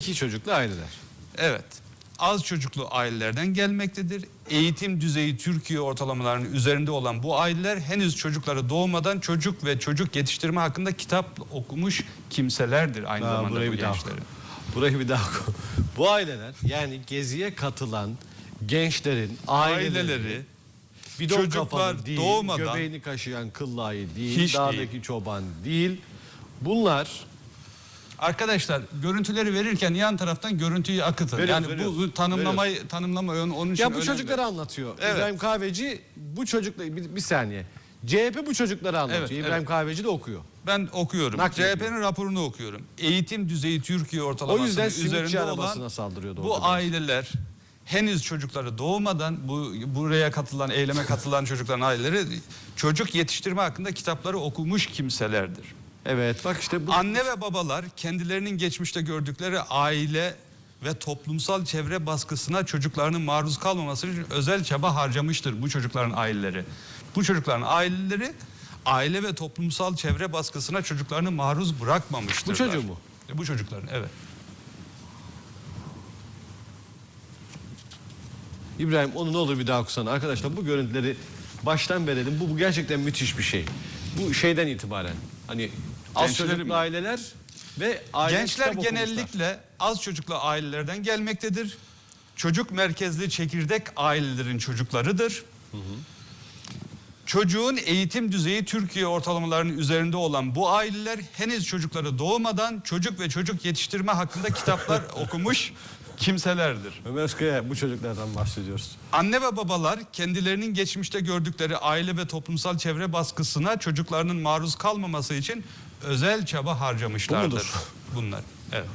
İki çocuklu aileler. Evet. Az çocuklu ailelerden gelmektedir. Eğitim düzeyi Türkiye ortalamalarının üzerinde olan bu aileler henüz çocukları doğmadan çocuk ve çocuk yetiştirme hakkında kitap okumuş kimselerdir aynı Ha, zamanda burayı bu bir daha gençlerin. Burayı bir daha oku. Bu aileler yani geziye katılan gençlerin aileleri, Aileleri bidon çocuklar kafalı değil, doğmadan- göbeğini kaşıyan kıllayı değil, Hiç dağdaki çoban değil. Bunlar Arkadaşlar görüntüleri verirken yan taraftan görüntüyü akıtın. Veriyoruz, yani veriyoruz. bu tanımlamayı tanımlamayı onun için ya bu önemli. çocukları anlatıyor. Evet. İbrahim Kahveci bu çocukları bir, bir saniye. CHP bu çocukları anlatıyor. Evet, İbrahim evet. Kahveci de okuyor. Ben okuyorum. CHP'nin raporunu okuyorum. Eğitim düzeyi Türkiye ortalamasının O yüzden üzerinde arabasına olan saldırıyordu bu aileler henüz çocukları doğmadan bu buraya katılan eyleme katılan çocukların aileleri çocuk yetiştirme hakkında kitapları okumuş kimselerdir. Evet bak işte bu Anne ve babalar kendilerinin geçmişte gördükleri aile ve toplumsal çevre baskısına çocuklarının maruz kalmaması için özel çaba harcamıştır bu çocukların aileleri. Bu çocukların aileleri aile ve toplumsal çevre baskısına çocuklarını maruz bırakmamıştır. Bu çocuğu mu? Bu çocukların evet. İbrahim onu ne olur bir daha okusana. Arkadaşlar bu görüntüleri baştan verelim. Bu, bu gerçekten müthiş bir şey. Bu şeyden itibaren hani az çocuklu mi? aileler ve aile Gençler kitap okumuşlar. genellikle az çocuklu ailelerden gelmektedir. Çocuk merkezli çekirdek ailelerin çocuklarıdır. Çocuğun eğitim düzeyi Türkiye ortalamalarının üzerinde olan bu aileler henüz çocukları doğmadan çocuk ve çocuk yetiştirme hakkında kitaplar okumuş kimselerdir. Ömer Özkaya bu çocuklardan bahsediyoruz. Anne ve babalar kendilerinin geçmişte gördükleri aile ve toplumsal çevre baskısına çocuklarının maruz kalmaması için özel çaba harcamışlardır. Bu mudur? Bunlar. Evet.